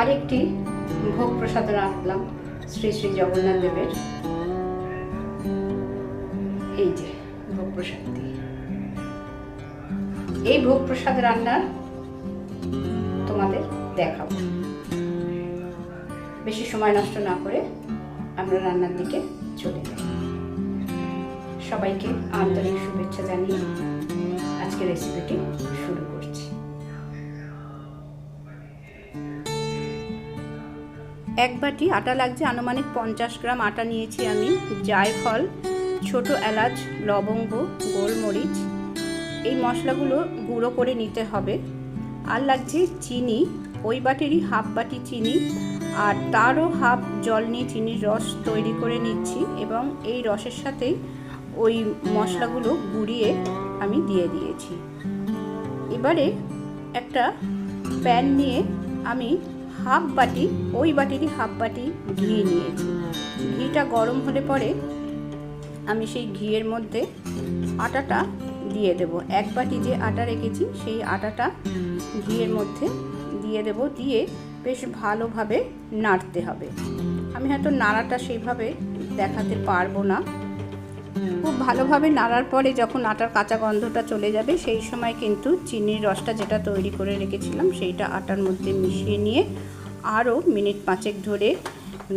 আরেকটি ভোগ প্রসাদ রাখলাম শ্রী শ্রী জগন্নাথ দেবের। এই যে ভোগ প্রসাদটি এই ভোগ প্রসাদ রান্না তোমাদের দেখাবো। বেশি সময় নষ্ট না করে আমরা রান্নার দিকে চলে যাই। সবাইকে আন্তরিক শুভেচ্ছা জানিয়ে আজকে রেসিপিটি শুরু এক বাটি আটা লাগছে, আনুমানিক পঞ্চাশ গ্রাম আটা নিয়েছি আমি, জায়ফল, ছোট এলাচ, লবঙ্গ, গোলমরিচ। এই মশলাগুলো গুঁড়ো করে নিতে হবে। আর লাগছে চিনি, ওই বাটিরই হাফ বাটি চিনি, আর তারও হাফ জল নিয়ে চিনির রস তৈরি করে নিচ্ছি এবং এই রসের সাথেই ওই মশলাগুলো গুঁড়িয়ে আমি দিয়ে দিয়েছি। এবারে একটা প্যান নিয়ে আমি হাফ বাটি, ওই বাটিরই হাফ বাটি ঘি নিয়েছি। ঘিটা গরম হলে পরে আমি সেই ঘিয়ের মধ্যে আটাটা দিয়ে দেব। এক বাটি যে আটা রেখেছি, সেই আটাটা ঘিয়ের মধ্যে দিয়ে দেব। দিয়ে বেশ ভালোভাবে নাড়তে হবে। আমি হয়তো নাড়াটা সেইভাবে দেখাতে পারব না। খুব ভালোভাবে নাড়ার পরে যখন আটার কাঁচা গন্ধটা চলে যাবে, সেই সময় কিন্তু চিনির রসটা যেটা তৈরি করে রেখেছিলাম, সেইটা আটার মধ্যে মিশিয়ে নিয়ে আরও মিনিট পাঁচেক ধরে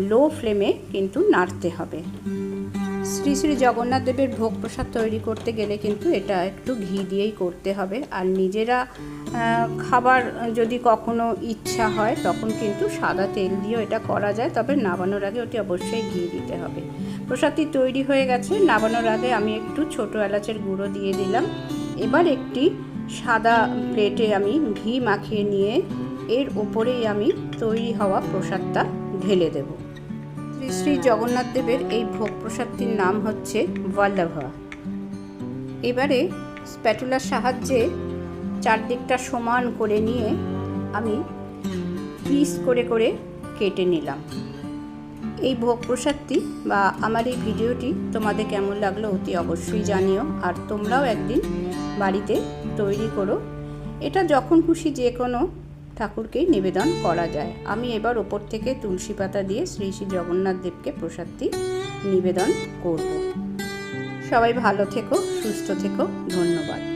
লো ফ্লেমে কিন্তু নাড়তে হবে। শ্রী শ্রী জগন্নাথ দেবের ভোগ প্রসাদ তৈরি করতে গেলে কিন্তু এটা একটু ঘি দিয়েই করতে হবে। আর নিজেরা খাবার যদি কখনো ইচ্ছা হয়, তখন কিন্তু সাদা তেল দিয়েও এটা করা যায়, তবে নাবানোর আগে ওটি অবশ্যই ঘি দিতে হবে। প্রসাদটি তৈরি হয়ে গেছে, নাবানোর আগে আমি একটু ছোট এলাচের গুঁড়ো দিয়ে দিলাম। এবার একটি সাদা প্লেটে আমি ঘি মাখিয়ে নিয়ে এর ওপরেই আমি তৈরি হওয়া প্রসাদটা ঢেলে দেব। শ্রী শ্রী জগন্নাথ দেবের এই ভোগ প্রসাদটির নাম হচ্ছে বল্লভা। এবারে স্প্যাটুলার সাহায্যে চারদিকটা সমান করে নিয়ে আমি পিস করে করে কেটে নিলাম। এই ভোগ প্রসাদটি বা আমার এই ভিডিওটি তোমাদের কেমন লাগল অতি অবশ্যই জানিও, আর তোমরাও একদিন বাড়িতে তৈরি করো। এটা যখন খুশি যে কোনো ঠাকুরকেই নিবেদন করা যায়। আমি এবার ওপর থেকে তুলসী পাতা দিয়ে শ্রী শ্রী জগন্নাথ দেবকে প্রসাদটি নিবেদন করব। সবাই ভালো থেকো, সুস্থ থেকো, ধন্যবাদ।